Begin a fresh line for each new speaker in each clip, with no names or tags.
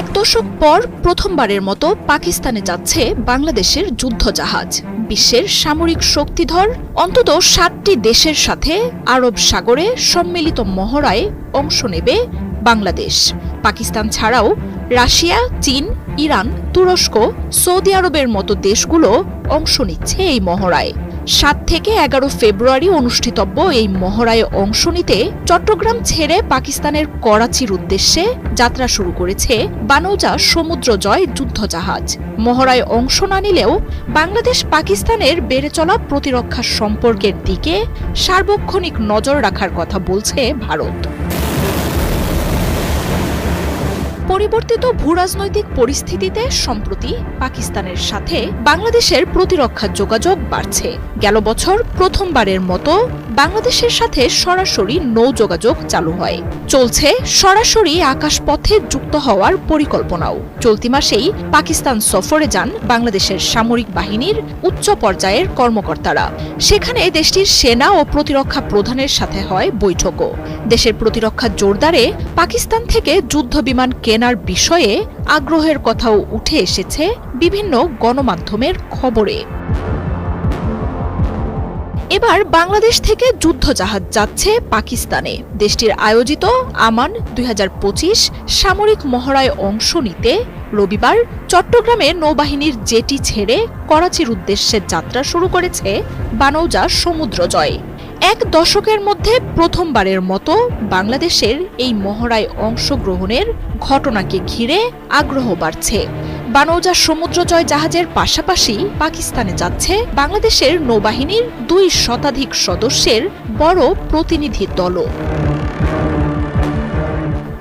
এক দশক পর প্রথমবারের মতো পাকিস্তানে যাচ্ছে বাংলাদেশের যুদ্ধজাহাজ। বিশ্বের সামরিক শক্তিধর, অন্তত সাতটি দেশের সাথে আরব সাগরে সম্মিলিত মহড়ায় অংশ নেবে বাংলাদেশ। পাকিস্তান ছাড়াও রাশিয়া, চীন, ইরান, তুরস্ক, সৌদি আরবের মতো দেশগুলো অংশ নিচ্ছে এই মহড়ায়। সাত থেকে এগারো ফেব্রুয়ারি অনুষ্ঠিতব্য এই মহড়ায় অংশ নিতে চট্টগ্রাম ছেড়ে পাকিস্তানের করাচির উদ্দেশ্যে যাত্রা শুরু করেছে বানৌজা সমুদ্র জয় যুদ্ধজাহাজ। মহড়ায় অংশ না নিলেও বাংলাদেশ পাকিস্তানের বেড়ে চলা প্রতিরক্ষা সম্পর্কের দিকে সার্বক্ষণিক নজর রাখার কথা বলছে ভারত। পরিবর্তিত ভূরাজনৈতিক পরিস্থিতিতে সম্প্রতি পাকিস্তানের সাথে বাংলাদেশের প্রতিরক্ষা যোগাযোগ বাড়ছে। গেল বছর প্রথমবারের মতো বাংলাদেশের সাথে সরাসরি নৌ যোগাযোগ চালু হয়। চলছে সরাসরি আকাশপথে যুক্ত হওয়ার পরিকল্পনাও। চলতি মাসেই পাকিস্তান সফরে যান বাংলাদেশের সামরিক বাহিনীর উচ্চ পর্যায়ের কর্মকর্তারা। সেখানে দেশটির সেনা ও প্রতিরক্ষা প্রধানের সাথে হয় বৈঠকও। দেশের প্রতিরক্ষা জোরদারে পাকিস্তান থেকে যুদ্ধ বিমান কেনার বিষয়ে আগ্রহের কথাও উঠে এসেছে বিভিন্ন গণমাধ্যমের খবরে। এবার বাংলাদেশ থেকে যুদ্ধজাহাজ যাচ্ছে পাকিস্তানে। দেশটির আয়োজিত আমান দুই হাজার পঁচিশ সামরিক মহড়ায় অংশ নিতে রবিবার চট্টগ্রামে নৌবাহিনীর জেটি ছেড়ে করাচির উদ্দেশ্যে যাত্রা শুরু করেছে বানৌজা সমুদ্র জয় এক দশকের মধ্যে প্রথমবারের মতো বাংলাদেশের এই মহড়ায় অংশগ্রহণের ঘটনাকে ঘিরে আগ্রহ বাড়ছে। বানৌজা সমুদ্রজয় জাহাজের পাশাপাশি পাকিস্তানে যাচ্ছে বাংলাদেশের নৌবাহিনীর দুই শতাধিক সদস্যের বড় প্রতিনিধি দলও।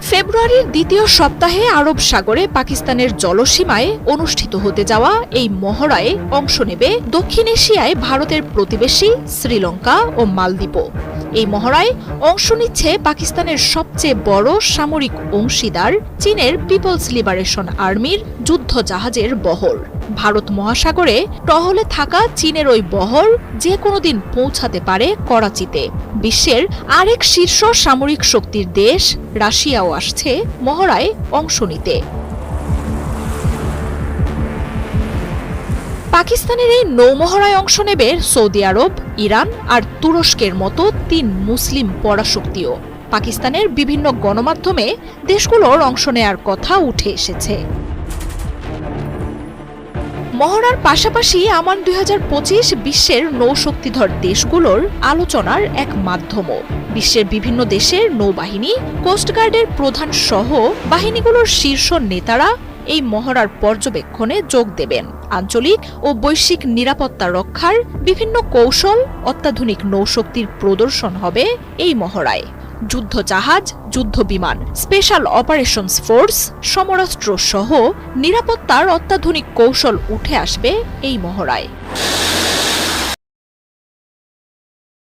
ফেব্রুয়ারির দ্বিতীয় সপ্তাহে আরব সাগরে পাকিস্তানের জলসীমায় অনুষ্ঠিত হতে যাওয়া এই মহড়ায় অংশ নেবে দক্ষিণ এশিয়ায় ভারতের প্রতিবেশী শ্রীলঙ্কা ও মালদ্বীপও। এই মহড়ায় অংশ নিচ্ছে পাকিস্তানের সবচেয়ে বড় সামরিক অংশীদার চীনের পিপলস লিবারেশন আর্মির যুদ্ধ জাহাজের বহর। ভারত মহাসাগরে টহলে থাকা চীনের ওই বহর যে কোনো দিন পৌঁছাতে পারে করাচিতে। বিশ্বের আরেক শীর্ষ সামরিক শক্তির দেশ রাশিয়াও আসছে মহড়ায় অংশ নিতে। পাকিস্তানের এই নৌমহড়ায় অংশ নেবে সৌদি আরব, ইরান আর তুরস্কের মতো তিন মুসলিম পরাশক্তিও। পাকিস্তানের বিভিন্ন গণমাধ্যমে দেশগুলোর অংশ নেয়ার কথা উঠে এসেছে। মহড়ার পাশাপাশি আমান দুই বিশ্বের নৌশক্তিধর দেশগুলোর আলোচনার এক মাধ্যমও। বিশ্বের বিভিন্ন দেশের নৌবাহিনী, কোস্টগার্ডের প্রধান সহ বাহিনীগুলোর শীর্ষ নেতারা এই মহড়ার পর্যবেক্ষণে যোগ দেবেন। আঞ্চলিক ও বৈশ্বিক নিরাপত্তা রক্ষার বিভিন্ন কৌশল, অত্যাধুনিক নৌশক্তির প্রদর্শন হবে এই মহড়ায়। যুদ্ধ জাহাজ, যুদ্ধ বিমান, স্পেশাল অপারেশনস ফোর্স, সমরাস্ত্র সহ নিরাপত্তার অত্যাধুনিক কৌশল উঠে আসবে এই মহড়ায়।